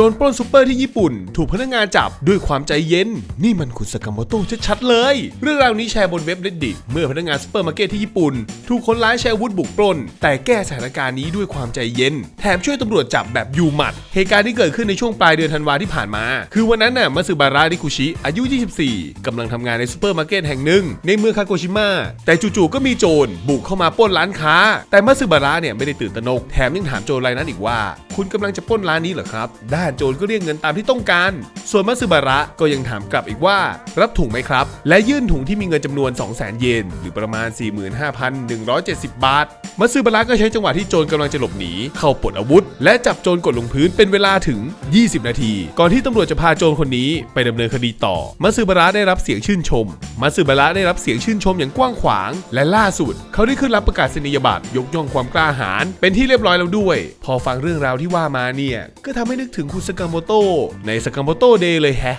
โจรปล้นซูเปอร์ที่ญี่ปุ่น ถูกพนักงานจับด้วยความใจเย็น นี่มันคุณสกามโมโตะชัดๆเลย เรื่องราวนี้แชร์บนเว็บ reddit เมื่อพนักงานซูเปอร์มาร์เก็ตที่ญี่ปุ่น ถูกคนร้ายใช้อาวุธบุกปล้น แต่แก้สถานการณ์นี้ด้วยความใจเย็น แถมช่วยตำรวจจับแบบยูหมัด เหตุการณ์ที่เกิดขึ้นในช่วงปลายเดือนธันวาที่ผ่านมา คือวันนั้นน่ะมาสึบาระนิคุชิอายุ 24กำลังทำงานในซูเปอร์มาร์เก็ตแห่งหนึ่ง ในเมืองคาโกชิมะแต่จู่ๆก็มีโจรบุกเข้ามาปล้นร้านค้า แต่มาสึบาระเนี่ยไม่ได้ตื่นตระหนกแถมยังถามโจรรายนั้นอีกว่า คุณกำลังจะปล้นร้านนี้เหรอครับด้านโจรก็เรียกเงินตามที่ต้องการ ส่วนมาสึบาระก็ยังถามกลับอีกว่า รับถุงไหมครับ และยื่นถุงที่มีเงินจำนวน 200,000 เยน หรือประมาณ 45,170 บาทมาซึบาระก็ใช้จังหวะที่โจรกำลังจะหลบหนี เข้าปลดอาวุธ และจับโจรกดลงพื้นเป็นเวลาถึง 20 นาที ก่อนที่ตำรวจจะพาโจรคนนี้ไปดำเนินคดีต่อมาซึบาระได้รับเสียงชื่นชมมาซึบาระได้รับเสียงชื่นชมอย่างกว้างขวาง และล่าสุด เขาได้ขึ้นรับประกาศนียบัตรยกย่องความกล้าหาญเป็นที่เรียบร้อยแล้วด้วย พอฟังเรื่องราวที่ว่ามาเนี่ยก็ทำให้นึกถึงคุณสกามโมโตในสกามโมโตเดย์เลยแฮะ